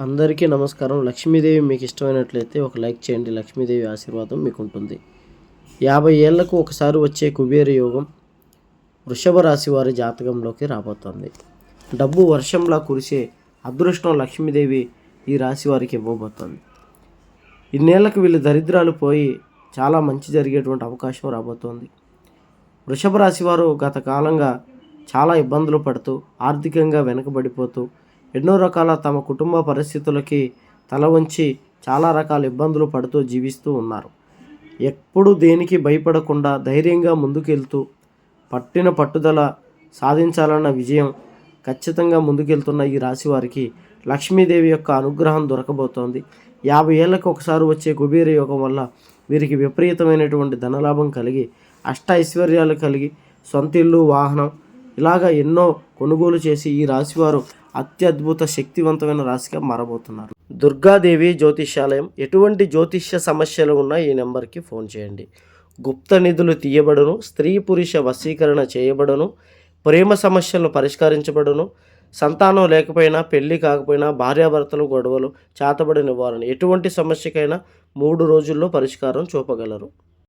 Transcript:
అందరికీ నమస్కారం. లక్ష్మీదేవి మీకు ఇష్టమైనట్లయితే ఒక లైక్ చేయండి. లక్ష్మీదేవి ఆశీర్వాదం మీకు ఉంటుంది యాభై ఏళ్ళకు ఒకసారి వచ్చే కుబేర యోగం వృషభ రాశి వారి జాతకంలోకి రాబోతోంది. డబ్బు వర్షంలా కురిసే అదృష్టం లక్ష్మీదేవి ఈ రాశి వారికి ఇవ్వబోతోంది. ఇన్నేళ్ళకు వీళ్ళు దరిద్రాలు పోయి చాలా మంచి జరిగేటువంటి అవకాశం రాబోతోంది. వృషభ రాశి వారు గత కాలంగా చాలా ఇబ్బందులు పడుతూ ఆర్థికంగా వెనుకబడిపోతూ ఎన్నో రకాల తమ కుటుంబ పరిస్థితులకి తల వంచి చాలా రకాల ఇబ్బందులు పడుతూ జీవిస్తూ ఉన్నారు. ఎప్పుడు దేనికి భయపడకుండా ధైర్యంగా ముందుకెళ్తూ పట్టిన పట్టుదల సాధించాలన్న విజయం ఖచ్చితంగా ముందుకెళ్తున్న ఈ రాశి వారికి లక్ష్మీదేవి యొక్క అనుగ్రహం దొరకబోతోంది. యాభై ఏళ్ళకు ఒకసారి వచ్చే కుబేర యోగం వల్ల వీరికి విపరీతమైనటువంటి ధనలాభం కలిగి అష్ట ఐశ్వర్యాలు కలిగి సొంత ఇల్లు వాహనం ఇలాగా ఎన్నో కొనుగోలు చేసి ఈ రాశివారు అత్యద్భుత శక్తివంతమైన రాశిగా మారబోతున్నారు. దుర్గాదేవి జ్యోతిష్యాలయం ఎటువంటి జ్యోతిష్య సమస్యలు ఉన్నా ఈ నెంబర్కి ఫోన్ చేయండి. గుప్త నిధులు తీయబడును స్త్రీ పురుష వశీకరణ చేయబడును ప్రేమ సమస్యలను పరిష్కరించబడును సంతానం లేకపోయినా పెళ్ళి కాకపోయినా భార్యాభర్తలు గొడవలు చేతబడి నివారణ ఎటువంటి సమస్యకైనా మూడు రోజుల్లో పరిష్కారం చూపగలరు.